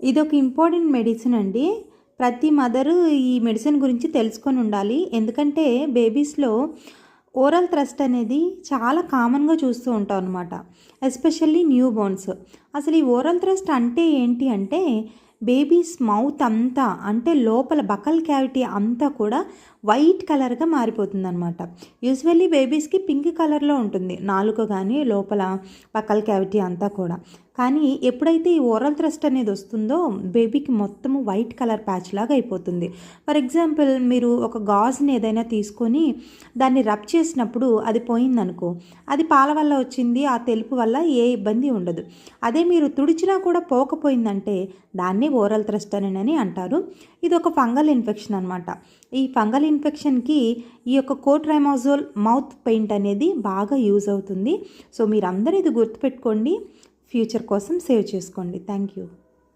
ఇది ఒక important medicine అండి. ప్రతి మదరు ఈ మెడిసిన్ గురించి తెలుసుకొని ఉండాలి. ఎందుకంటే బేబీస్లో ఓరల్ థ్రస్ట్ అనేది చాలా కామన్గా చూస్తూ ఉంటాం అనమాట ఎస్పెషల్లీ న్యూ బోర్న్స్ అసలు ఈ ఓరల్ థ్రస్ట్ అంటే ఏంటి అంటే బేబీస్ మౌత్ అంతా అంటే లోపల బకల్ క్యావిటీ అంతా కూడా వైట్ కలర్గా మారిపోతుంది అనమాట యూజువల్లీ బేబీస్కి పింక్ కలర్లో ఉంటుంది. నాలుక కానీ లోపల బకల్ క్యావిటీ అంతా కూడా. కానీ ఎప్పుడైతే ఈ ఓరల్ థ్రస్ట్ అనేది వస్తుందో బేబీకి మొత్తము వైట్ కలర్ ప్యాచ్ లాగా అయిపోతుంది. ఫర్ ఎగ్జాంపుల్ మీరు ఒక గాజుని ఏదైనా తీసుకొని దాన్ని రబ్ చేసినప్పుడు అది పోయిందనుకో అది పాల వల్ల వచ్చింది ఆ తెలుపు వల్ల ఏ ఇబ్బంది ఉండదు. అదే మీరు తుడిచినా కూడా పోకపోయిందంటే దాన్ని ఓరల్ థ్రస్ట్ అని అంటారు. ఇది ఒక ఫంగల్ ఇన్ఫెక్షన్ అనమాట ఈ ఫంగల్ ఇన్ఫెక్షన్కి ఈ యొక్క కోట్రైమాజోల్ మౌత్ పెయింట్ అనేది బాగా యూజ్ అవుతుంది. సో మీరందరూ ఇది గుర్తుపెట్టుకోండి. ఫ్యూచర్ కోసం సేవ్ చేసుకోండి. Thank you.